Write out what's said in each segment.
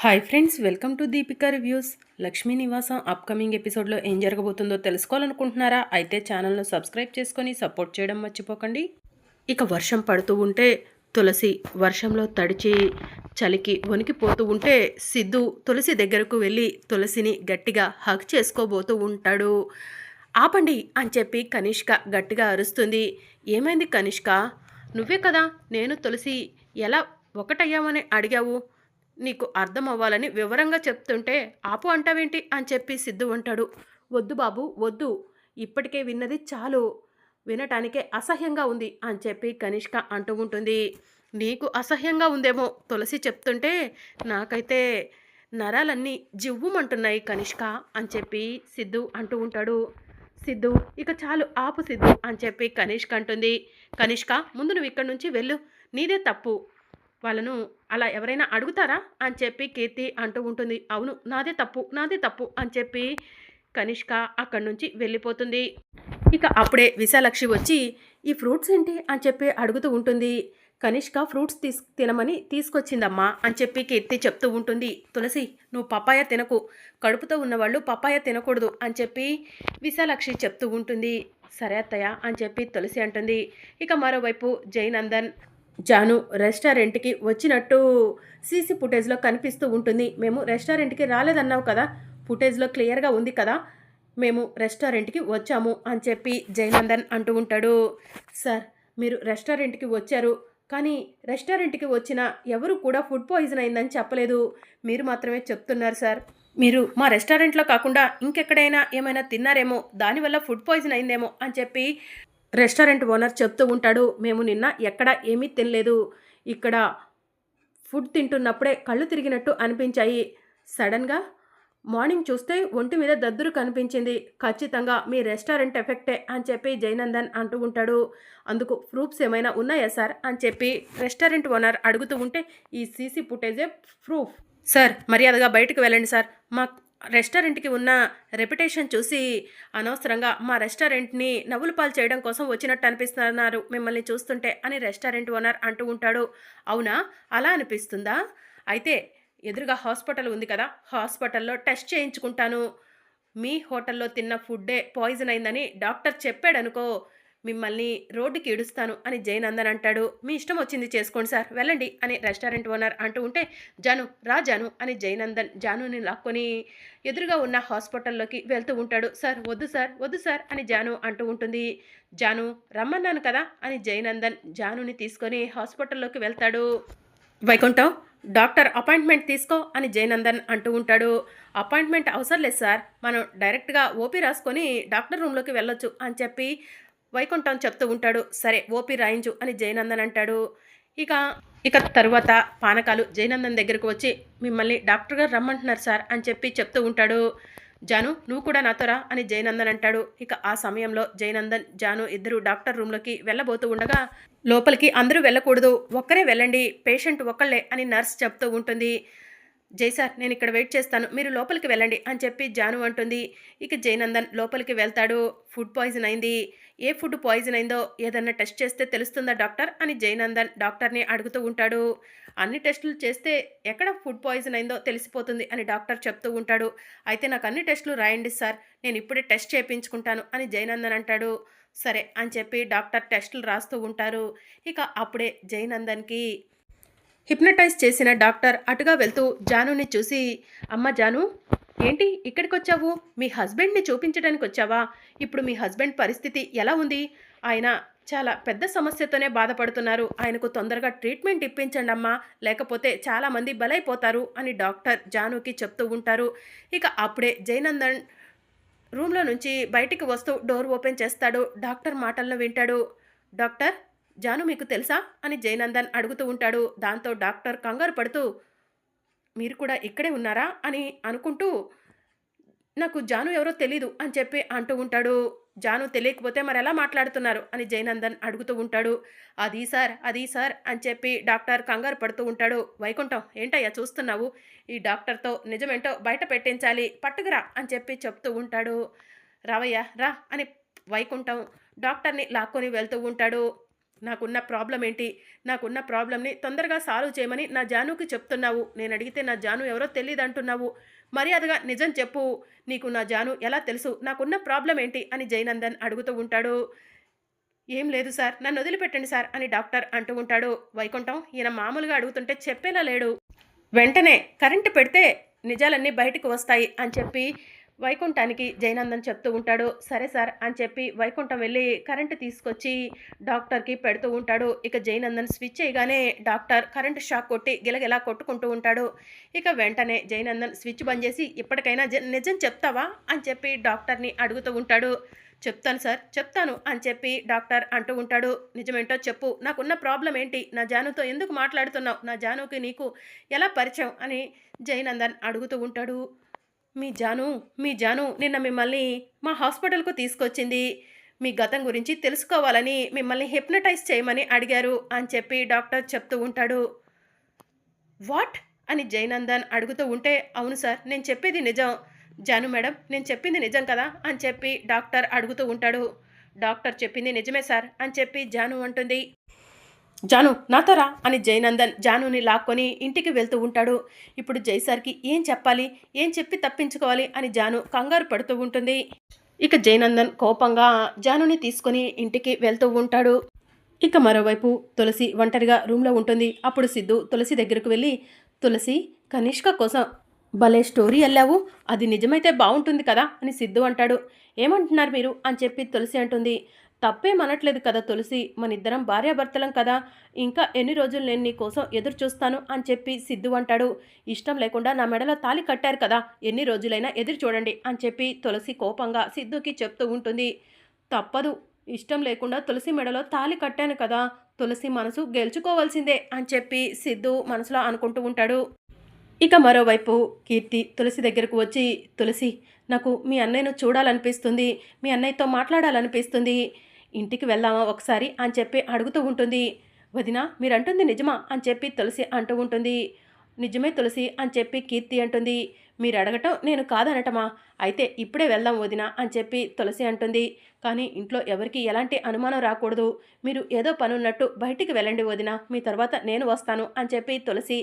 Hi friends welcome to Deepika reviews Lakshmi Nivasam upcoming ఎపిసోడ్లో ఏం జరగబోతుందో తెలుసుకోవాలనుకుంటున్నారా? అయితే ఛానల్ను సబ్స్క్రైబ్ చేసుకొని సపోర్ట్ చేయడం మర్చిపోకండి. ఇక వర్షం పడుతూ ఉంటే తులసి వర్షంలో తడిచి చలికి వణికిపోతూ ఉంటే సిద్ధు తులసి దగ్గరకు వెళ్ళి తులసిని గట్టిగా హక్ చేసుకోబోతూ ఉంటాడు. ఆపండి అని చెప్పి కనిష్క గట్టిగా అరుస్తుంది. ఏమైంది కనిష్క? నువ్వే కదా నేను తులసి ఎలా ఒకటయ్యామని అడిగావు? నీకు అర్థం అవ్వాలని వివరంగా చెప్తుంటే ఆపు అంటావేంటి? అని చెప్పి సిద్ధు అంటాడు. వద్దు బాబు వద్దు. ఇప్పటికే విన్నది చాలు. వినటానికే అసహ్యంగా ఉంది అని చెప్పి కనిష్క అంటూ ఉంటుంది. నీకు అసహ్యంగా ఉందేమో? తులసి చెప్తుంటే నాకైతే నరాలన్నీ జివ్వుమంటున్నాయి కనిష్క అని చెప్పి సిద్ధు అంటూ ఉంటాడు. సిద్ధు ఇక చాలు ఆపు సిద్ధు అని చెప్పి కనిష్క అంటుంది. కనిష్క ముందు నువ్వు ఇక్కడి నుంచి వెళ్ళు. నీదే తప్పు. వాళ్ళను అలా ఎవరైనా అడుగుతారా? అని చెప్పి కీర్తి అంటూ ఉంటుంది. అవును నాదే తప్పు నాదే తప్పు అని చెప్పి కనిష్క అక్కడి నుంచి వెళ్ళిపోతుంది. ఇక అప్పుడే విశాలక్షి వచ్చి ఈ ఫ్రూట్స్ ఏంటి? అని చెప్పి అడుగుతూ ఉంటుంది. కనిష్క ఫ్రూట్స్ తీసు తినమని తీసుకొచ్చిందమ్మా అని చెప్పి కీర్తి చెప్తూ ఉంటుంది. తులసి నువ్వు పపాయ తినకు. కడుపుతో ఉన్నవాళ్ళు పపాయ తినకూడదు అని చెప్పి విశాలక్షి చెప్తూ ఉంటుంది. సరే అత్తయ్య అని చెప్పి తులసి అంటుంది. ఇక మరోవైపు జైనందన్ జాను రెస్టారెంట్కి వచ్చినట్టు సీసీ ఫుటేజ్లో కనిపిస్తూ ఉంటుంది. మేము రెస్టారెంట్కి రాలేదన్నావు కదా ఫుటేజ్లో క్లియర్గా ఉంది కదా మేము రెస్టారెంట్కి వచ్చాము అని చెప్పి జయనందన్ అంటూ ఉంటాడు. సార్ మీరు రెస్టారెంట్కి వచ్చారు కానీ రెస్టారెంట్కి వచ్చిన ఎవరు కూడా ఫుడ్ పాయిజన్ అయిందని చెప్పలేదు. మీరు మాత్రమే చెప్తున్నారు సార్. మీరు మా రెస్టారెంట్లో కాకుండా ఇంకెక్కడైనా ఏమైనా తిన్నారేమో దానివల్ల ఫుడ్ పాయిజన్ అయిందేమో అని చెప్పి రెస్టారెంట్ ఓనర్ చెప్తూ ఉంటాడు మేము నిన్న ఎక్కడ ఏమీ తినలేదు. ఇక్కడ ఫుడ్ తింటున్నప్పుడే కళ్ళు తిరిగినట్టు అనిపించాయి. సడన్గా మార్నింగ్ చూస్తే ఒంటి మీద దద్దురు కనిపించింది. ఖచ్చితంగా మీ రెస్టారెంట్ ఎఫెక్టే అని చెప్పి జైనందన్ అంటూ ఉంటాడు. అందుకు ప్రూఫ్స్ ఏమైనా ఉన్నాయా సార్? అని చెప్పి రెస్టారెంట్ ఓనర్ అడుగుతూ ఉంటే ఈ సీసీ ఫుటేజే ప్రూఫ్. సార్ మర్యాదగా బయటకు వెళ్ళండి సార్. మా రెస్టారెంట్కి ఉన్న రెప్యుటేషన్ చూసి అనవసరంగా మా రెస్టారెంట్ని నవ్వులు పాలు చేయడం కోసం వచ్చినట్టు అనిపిస్తున్నారు మిమ్మల్ని చూస్తుంటే అని రెస్టారెంట్ ఓనర్ అంటూ ఉంటాడు. అవునా? అలా అనిపిస్తుందా? అయితే ఎదురుగా హాస్పిటల్ ఉంది కదా హాస్పిటల్లో టెస్ట్ చేయించుకుంటాను. మీ హోటల్లో తిన్న ఫుడ్డే పాయిజన్ అయిందని డాక్టర్ చెప్పాడనుకో మిమ్మల్ని రోడ్డుకి ఇడుస్తాను అని జయనందన్ అంటాడు. మీ ఇష్టం వచ్చింది చేసుకోండి సార్ వెళ్ళండి అని రెస్టారెంట్ ఓనర్ అంటూ ఉంటే జాను రా జాను అని జయనందన్ జానుని లాక్కొని ఎదురుగా ఉన్న హాస్పిటల్లోకి వెళ్తూ ఉంటాడు. సార్ వద్దు సార్ వద్దు సార్ అని జాను అంటూ ఉంటుంది. జాను రమ్మన్నాను కదా అని జయనందన్ జానుని తీసుకొని హాస్పిటల్లోకి వెళ్తాడు. వైకుంఠం డాక్టర్ అపాయింట్మెంట్ తీసుకో అని జయనందన్ అంటూ ఉంటాడు. అపాయింట్మెంట్ అవసరం లేదు సార్ మనం డైరెక్ట్గా ఓపీ రాసుకొని డాక్టర్ రూమ్లోకి వెళ్ళొచ్చు అని చెప్పి వైకుంఠం చెప్తూ ఉంటాడు సరే ఓపి రాయించు అని జయనందన్ అంటాడు. ఇక ఇక తరువాత పానకాలు జయనందన్ దగ్గరకు వచ్చి మిమ్మల్ని డాక్టర్ గారు రమ్మంటున్నారు సార్ అని చెప్పి చెప్తూ ఉంటాడు. జాను నువ్వు కూడా నాతోరా అని జయనందన్ అంటాడు. ఇక ఆ సమయంలో జయనందన్ జాను ఇద్దరు డాక్టర్ రూమ్లోకి వెళ్ళబోతూ ఉండగా లోపలికి అందరూ వెళ్ళకూడదు ఒక్కరే వెళ్ళండి పేషెంట్ ఒక్కళ్ళే అని నర్స్ చెప్తూ ఉంటుంది. జై సార్ నేను ఇక్కడ వెయిట్ చేస్తాను. మీరు లోపలికి వెళ్ళండి అని చెప్పి జాను అంటుంది. ఇక జయనందన్ లోపలికి వెళ్తాడు. ఫుడ్ పాయిజన్ అయింది. ఏ ఫుడ్ పాయిజన్ అయిందో ఏదన్నా టెస్ట్ చేస్తే తెలుస్తుందా డాక్టర్? అని జయనందన్ డాక్టర్ని అడుగుతూ ఉంటాడు. అన్ని టెస్టులు చేస్తే ఎక్కడ ఫుడ్ పాయిజన్ అయిందో తెలిసిపోతుంది అని డాక్టర్ చెప్తూ ఉంటాడు. అయితే నాకు అన్ని టెస్టులు రాయండి సార్. నేను ఇప్పుడే టెస్ట్ చేయించుకుంటాను అని జయనందన్ అంటాడు. సరే అని చెప్పి డాక్టర్ టెస్టులు రాస్తూ ఉంటారు. ఇక అప్పుడే జయనందన్కి హిప్నటైజ్ చేసిన డాక్టర్ అటుగా వెళ్తూ జానుని చూసి అమ్మ జాను ఏంటి ఇక్కడికి వచ్చావు మీ హస్బెండ్ని చూపించడానికి వచ్చావా ఇప్పుడు మీ హస్బెండ్ పరిస్థితి ఎలా ఉంది? ఆయన చాలా పెద్ద సమస్యతోనే బాధపడుతున్నారు. ఆయనకు తొందరగా ట్రీట్మెంట్ ఇప్పించండి అమ్మా. లేకపోతే చాలామంది బలైపోతారు అని డాక్టర్ జానుకి చెప్తూ ఉంటారు. ఇక అప్పుడే జయనందన్ రూమ్లో నుంచి బయటికి వస్తూ డోర్ ఓపెన్ చేస్తాడు. డాక్టర్ మాటలను వింటాడు. డాక్టర్ జాను మీకు తెలుసా? అని జయనందన్ అడుగుతూ ఉంటాడు. దాంతో డాక్టర్ కంగారు పడుతూ మీరు కూడా ఇక్కడే ఉన్నారా? అని అనుకుంటూ నాకు జాను ఎవరో తెలీదు అని చెప్పి అంటూ ఉంటాడు. జాను తెలియకపోతే మరి ఎలా మాట్లాడుతున్నారు? అని జయనందన్ అడుగుతూ ఉంటాడు. అది సార్ అది సార్ అని చెప్పి డాక్టర్ కంగారు పడుతూ ఉంటాడు. వైకుంఠం ఏంటయ్యా చూస్తున్నావు? ఈ డాక్టర్తో నిజమేంటో బయట పెట్టించాలి. పట్టుకురా అని చెప్పి చెప్తూ ఉంటాడు. రావయ్యా రా అని వైకుంఠం డాక్టర్ని లాక్కొని వెళ్తూ ఉంటాడు. నాకున్న ప్రాబ్లం ఏంటి? నాకున్న ప్రాబ్లమ్ని తొందరగా సాల్వ్ చేయమని నా జానుకి చెప్తున్నావు. నేను అడిగితే నా జాను ఎవరో తెలియదు అంటున్నావు. మర్యాదగా నిజం చెప్పు. నీకు నా జాను ఎలా తెలుసు? నాకున్న ప్రాబ్లం ఏంటి? అని జయనందన్ అడుగుతూ ఉంటాడు. ఏం లేదు సార్ నన్ను వదిలిపెట్టండి సార్ అని డాక్టర్ అంటూ ఉంటాడు. వైకుంఠం ఈయన మామూలుగా అడుగుతుంటే చెప్పేలా లేడు. వెంటనే కరెంటు పెడితే నిజాలన్నీ బయటకు వస్తాయి అని చెప్పి వైకుంఠానికి జయనందన్ చెప్తూ ఉంటాడు సరే సార్ అని చెప్పి వైకుంఠం వెళ్ళి కరెంటు తీసుకొచ్చి డాక్టర్కి పెడుతూ ఉంటాడు. ఇక జయనందన్ స్విచ్ చేయగానే డాక్టర్ కరెంటు షాక్ కొట్టి గిలగిలా కొట్టుకుంటూ ఉంటాడు. ఇక వెంటనే జయనందన్ స్విచ్ బంద్ చేసి ఇప్పటికైనా నిజం చెప్తావా? అని చెప్పి డాక్టర్ని అడుగుతూ ఉంటాడు. చెప్తాను సార్ చెప్తాను అని చెప్పి డాక్టర్ అంటూ ఉంటాడు. నిజమేంటో చెప్పు నాకున్న ప్రాబ్లం ఏంటి? నా జానుతో ఎందుకు మాట్లాడుతున్నావు? నా జానుకి నీకు ఎలా పరిచయం? అని జయనందన్ అడుగుతూ ఉంటాడు. మీ జాను మీ జాను నిన్న మిమ్మల్ని మా హాస్పిటల్కు తీసుకొచ్చింది. మీ గతం గురించి తెలుసుకోవాలని మిమ్మల్ని హిప్నటైజ్ చేయమని అడిగారు అని చెప్పి డాక్టర్ చెప్తూ ఉంటాడు. వాట్? అని జయనందన్ అడుగుతూ ఉంటే అవును సార్ నేను చెప్పేది నిజం. జాను మేడం నేను చెప్పింది నిజం కదా అని చెప్పి డాక్టర్ అడుగుతూ ఉంటాడు. డాక్టర్ చెప్పింది నిజమే సార్ అని చెప్పి జాను అంటుంది. జాను నాతోరా అని జయనందన్ జానుని లాక్కొని ఇంటికి వెళ్తూ ఉంటాడు. ఇప్పుడు జై సార్కి ఏం చెప్పాలి? ఏం చెప్పి తప్పించుకోవాలి? అని జాను కంగారు పడుతూ ఉంటుంది. ఇక జయనందన్ కోపంగా జానుని తీసుకొని ఇంటికి వెళ్తూ ఉంటాడు. ఇక మరోవైపు తులసి ఒంటరిగా రూమ్లో ఉంటుంది. అప్పుడు సిద్ధు తులసి దగ్గరకు వెళ్ళి తులసి కనిష్క కోసం భలే స్టోరీ వెళ్ళావు అది నిజమైతే బాగుంటుంది కదా? అని సిద్ధు అంటాడు. ఏమంటున్నారు మీరు? అని చెప్పి తులసి అంటుంది. తప్పేమనట్లేదు కదా తులసి. మన ఇద్దరం భార్యాభర్తలం కదా. ఇంకా ఎన్ని రోజులు నేను నీ కోసం ఎదురు చూస్తాను అని చెప్పి సిద్ధు అంటాడు. ఇష్టం లేకుండా నా మెడలో తాలి కట్టారు కదా. ఎన్ని రోజులైనా ఎదురు చూడండి అని చెప్పి తులసి కోపంగా సిద్ధుకి చెప్తూ ఉంటుంది. తప్పదు. ఇష్టం లేకుండా తులసి మెడలో తాలి కట్టాను కదా. తులసి మనసు గెలుచుకోవాల్సిందే అని చెప్పి సిద్ధు మనసులో అనుకుంటూ ఉంటాడు. ఇక మరోవైపు కీర్తి తులసి దగ్గరకు వచ్చి తులసి నాకు మీ అన్నయ్యను చూడాలనిపిస్తుంది. మీ అన్నయ్యతో మాట్లాడాలనిపిస్తుంది. ఇంటికి వెళ్దామా ఒకసారి అని చెప్పి అడుగుతూ ఉంటుంది. వదిన మీరంటుంది నిజమా అని చెప్పి తులసి అంటూ ఉంటుంది. నిజమే తులసి అని చెప్పి కీర్తి అంటుంది. మీరు అడగటం నేను కాదనటమా? అయితే ఇప్పుడే వెళ్దాం వదిన అని చెప్పి తులసి అంటుంది. కానీ ఇంట్లో ఎవరికి ఎలాంటి అనుమానం రాకూడదు. మీరు ఏదో పనున్నట్టు బయటికి వెళ్ళండి వదిన. మీ తర్వాత నేను వస్తాను అని చెప్పి తులసి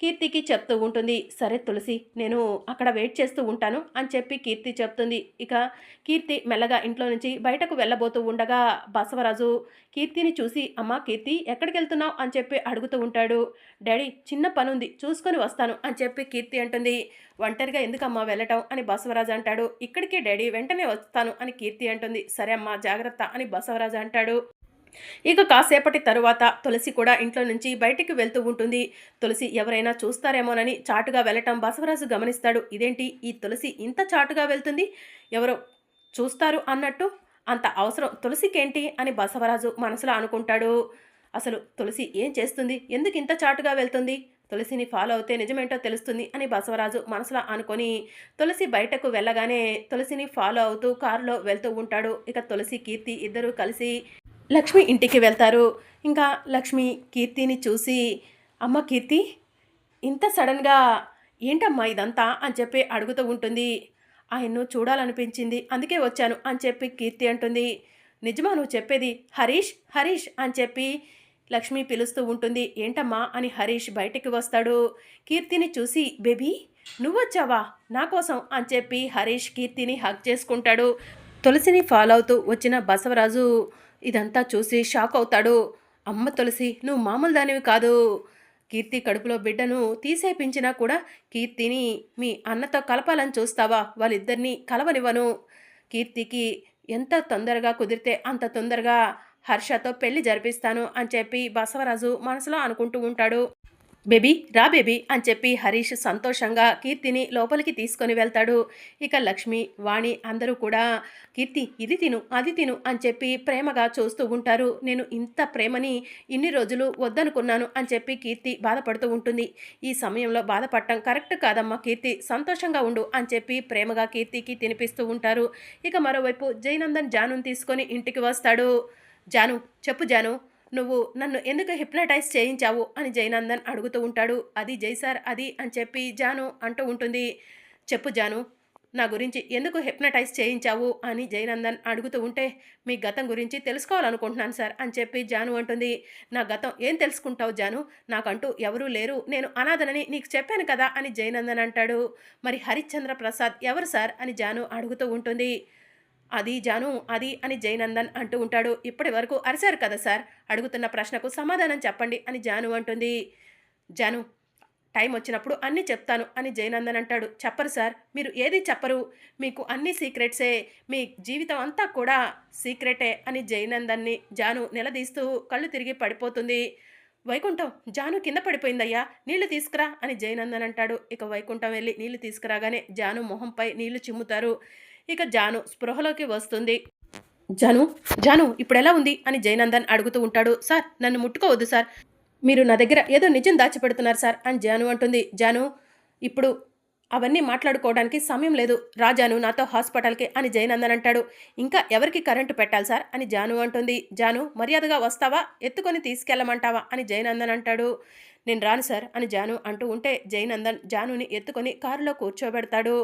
కీర్తికి చెప్తూ ఉంటుంది సరే తులసి నేను అక్కడ వెయిట్ చేస్తూ ఉంటాను అని చెప్పి కీర్తి చెప్తుంది. ఇక కీర్తి మెల్లగా ఇంట్లో నుంచి బయటకు వెళ్ళబోతూ ఉండగా బసవరాజు కీర్తిని చూసి అమ్మా కీర్తి ఎక్కడికి వెళ్తున్నావు? అని చెప్పి అడుగుతూ ఉంటాడు. డాడీ చిన్న పని ఉంది చూసుకొని వస్తాను అని చెప్పి కీర్తి అంటుంది. ఒంటరిగా ఎందుకమ్మా వెళ్ళటం? అని బసవరాజు అంటాడు. ఇక్కడికే డాడీ వెంటనే వస్తాను అని కీర్తి అంటుంది. సరే అమ్మా జాగ్రత్త అని బసవరాజు అంటాడు. ఇక కాసేపటి తరువాత తులసి కూడా ఇంట్లో నుంచి బయటికి వెళ్తూ ఉంటుంది. తులసి ఎవరైనా చూస్తారేమోనని చాటుగా వెళ్ళటం బసవరాజు గమనిస్తాడు. ఇదేంటి? ఈ తులసి ఇంత చాటుగా వెళ్తుంది? ఎవరో చూస్తారు అన్నట్టు అంత అవసరం తులసికేంటి అని బసవరాజు మనసులో అనుకుంటాడు. అసలు తులసి ఏం చేస్తుంది? ఎందుకు ఇంత చాటుగా వెళ్తుంది? తులసిని ఫాలో అవుతే నిజమేంటో తెలుస్తుంది అని బసవరాజు మనసులో అనుకొని తులసి బయటకు వెళ్ళగానే తులసిని ఫాలో అవుతూ కారులో వెళ్తూ ఉంటాడు. ఇక తులసి కీర్తి ఇద్దరూ కలిసి లక్ష్మి ఇంటికి వెళ్తారు. ఇంకా లక్ష్మి కీర్తిని చూసి అమ్మ కీర్తి ఇంత సడన్గా ఏంటమ్మా ఇదంతా? అని చెప్పి అడుగుతూ ఉంటుంది. ఆయన్ను చూడాలనిపించింది అందుకే వచ్చాను అని చెప్పి కీర్తి అంటుంది. నిజమా నువ్వు చెప్పేది? హరీష్ హరీష్ అని చెప్పి లక్ష్మి పిలుస్తూ ఉంటుంది. ఏంటమ్మా? అని హరీష్ బయటికి వస్తాడు. కీర్తిని చూసి బేబీ నువ్వొచ్చావా నా కోసం అని చెప్పి హరీష్ కీర్తిని హక్ చేసుకుంటాడు. తులసిని ఫాలో అవుతూ వచ్చిన బసవరాజు ఇదంతా చూసి షాక్ అవుతాడు. అమ్మ తులసి నువ్వు మామూలు దానివి కాదు. కీర్తి కడుపులో బిడ్డను తీసేపించినా కూడా కీర్తిని మీ అన్నతో కలపాలని చూస్తావా? వాళ్ళిద్దరినీ కలవనివ్వను. కీర్తికి ఎంత తొందరగా కుదిరితే అంత తొందరగా హర్షతో పెళ్ళి జరిపిస్తాను అని చెప్పి బసవరాజు మనసులో అనుకుంటూ ఉంటాడు. బేబీ రా బేబీ అని చెప్పి హరీష్ సంతోషంగా కీర్తిని లోపలికి తీసుకొని వెళ్తాడు. ఇక లక్ష్మి వాణి అందరూ కూడా కీర్తి ఇది తిను అది తిను అని చెప్పి ప్రేమగా చూస్తూ ఉంటారు. నేను ఇంత ప్రేమని ఇన్ని రోజులు వద్దనుకున్నాను అని చెప్పి కీర్తి బాధపడుతూ ఉంటుంది. ఈ సమయంలో బాధపడటం కరెక్ట్ కాదమ్మా కీర్తి సంతోషంగా ఉండు అని చెప్పి ప్రేమగా కీర్తికి తినిపిస్తూ ఉంటారు. ఇక మరోవైపు జయనందన్ జానుని తీసుకొని ఇంటికి వస్తాడు. జాను చెప్పు జాను. నువ్వు నన్ను ఎందుకు హిప్నటైజ్ చేయించావు? అని జయనందన్ అడుగుతూ ఉంటాడు. అది జై సార్ అది అని చెప్పి జాను అంటూ ఉంటుంది. చెప్పు జాను నా గురించి ఎందుకు హిప్నటైజ్ చేయించావు? అని జయనందన్ అడుగుతూ ఉంటే మీ గతం గురించి తెలుసుకోవాలనుకుంటున్నాను సార్ అని చెప్పి జాను అంటుంది. నా గతం ఏం తెలుసుకుంటావు జాను? నాకంటూ ఎవరూ లేరు. నేను అనాథనని నీకు చెప్పాను కదా అని జయనందన్ అంటాడు. మరి హరిశ్చంద్ర ప్రసాద్ ఎవరు సార్? అని జాను అడుగుతూ ఉంటుంది. అది జాను అది అని జయనందన్ అంటూ ఉంటాడు. ఇప్పటి వరకు అరిశారు కదా సార్? అడుగుతున్న ప్రశ్నకు సమాధానం చెప్పండి అని జాను అంటుంది. జాను టైం వచ్చినప్పుడు అన్నీ చెప్తాను అని జయనందన్ అంటాడు. చెప్పరు సార్ మీరు ఏది చెప్పరు? మీకు అన్ని సీక్రెట్సే మీ జీవితం అంతా కూడా సీక్రెటే అని జయనందన్ని జాను నిలదీస్తూ కళ్ళు తిరిగి పడిపోతుంది. వైకుంఠం జాను కింద పడిపోయిందయ్యా నీళ్ళు తీసుకురా అని జయనందన్ అంటాడు. ఇక వైకుంఠం వెళ్ళి నీళ్ళు తీసుకురాగానే జాను మొహంపై నీళ్ళు చిమ్ముతారు. ఇక జాను స్పృహలోకి వస్తుంది. జాను జాను ఇప్పుడెలా ఉంది? అని జయనందన్ అడుగుతూ ఉంటాడు. సార్ నన్ను ముట్టుకోవద్దు సార్. మీరు నా దగ్గర ఏదో నిజం దాచిపెడుతున్నారు సార్ అని జాను అంటుంది. జాను ఇప్పుడు అవన్నీ మాట్లాడుకోవడానికి సమయం లేదు. రాజాను నాతో హాస్పిటల్కి అని జయనందన్ అంటాడు. ఇంకా ఎవరికి కరెంటు పెట్టాలి సార్? అని జాను అంటుంది. జాను మర్యాదగా వస్తావా? ఎత్తుకొని తీసుకెళ్ళమంటావా? అని జయనందన్ అంటాడు. నేను రాను సార్ అని జాను అంటూ ఉంటే జయనందన్ జానుని ఎత్తుకొని కారులో కూర్చోబెడతాడు.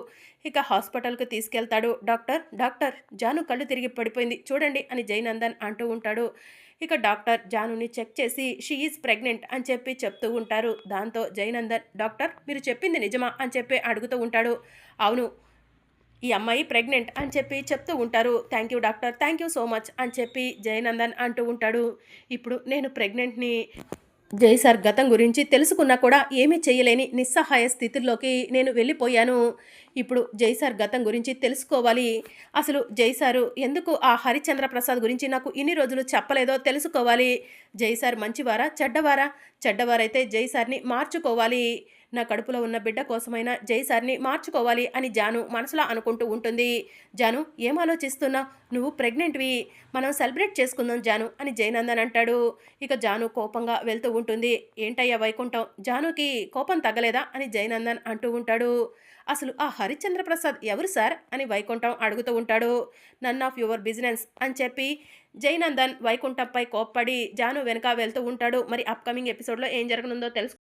ఇక హాస్పిటల్కి తీసుకెళ్తాడు డాక్టర్. డాక్టర్ జాను కళ్ళు తిరిగి పడిపోయింది. చూడండి అని జయనందన్ అంటూ ఉంటాడు. ఇక డాక్టర్ జానుని చెక్ చేసి షీ ఈజ్ ప్రెగ్నెంట్ అని చెప్పి చెప్తూ ఉంటారు. దాంతో జయనందన్ డాక్టర్ మీరు చెప్పింది నిజమా? అని చెప్పి అడుగుతూ ఉంటాడు. అవును ఈ అమ్మాయి ప్రెగ్నెంట్ అని చెప్పి చెప్తూ ఉంటారు. Thank you doctor thank you so much అని చెప్పి జయనందన్ అంటూ ఉంటాడు. ఇప్పుడు నేను ప్రెగ్నెంట్ని జై సార్ గతం గురించి తెలుసుకున్నా కూడా ఏమీ చేయలేని నిస్సహాయ స్థితిలోకి నేను వెళ్ళిపోయాను. ఇప్పుడు జై సార్ గతం గురించి తెలుసుకోవాలి. అసలు జై సారు ఎందుకు ఆ హరిచంద్ర ప్రసాద్ గురించి నాకు ఇన్ని రోజులు చెప్పలేదో తెలుసుకోవాలి. జై సార్ మంచివారా? చెడ్డవారా? చెడ్డవారైతే జై సార్ని మార్చుకోవాలి. నా కడుపులో ఉన్న బిడ్డ కోసమైనా జై సార్ని మార్చుకోవాలి అని జాను మనసులో అనుకుంటూ ఉంటుంది. జాను ఏం ఆలోచిస్తున్నా? నువ్వు ప్రెగ్నెంట్వి. మనం సెలబ్రేట్ చేసుకుందాం జాను అని జయనందన్ అంటాడు. ఇక జాను కోపంగా వెళ్తూ ఉంటుంది. ఏంటయ్యా వైకుంఠం? జానుకి కోపం తగ్గలేదా? అని జయనందన్ అంటూ ఉంటాడు. అసలు ఆ హరిశ్చంద్ర ప్రసాద్ ఎవరు సార్? అని వైకుంఠం అడుగుతూ ఉంటాడు. నన్ ఆఫ్ యువర్ బిజినెస్ అని చెప్పి జయనందన్ వైకుంఠంపై కోప్పడి జాను వెనక వెళ్తూ ఉంటాడు. మరి అప్కమింగ్ ఎపిసోడ్లో ఏం జరగనుందో తెలుసు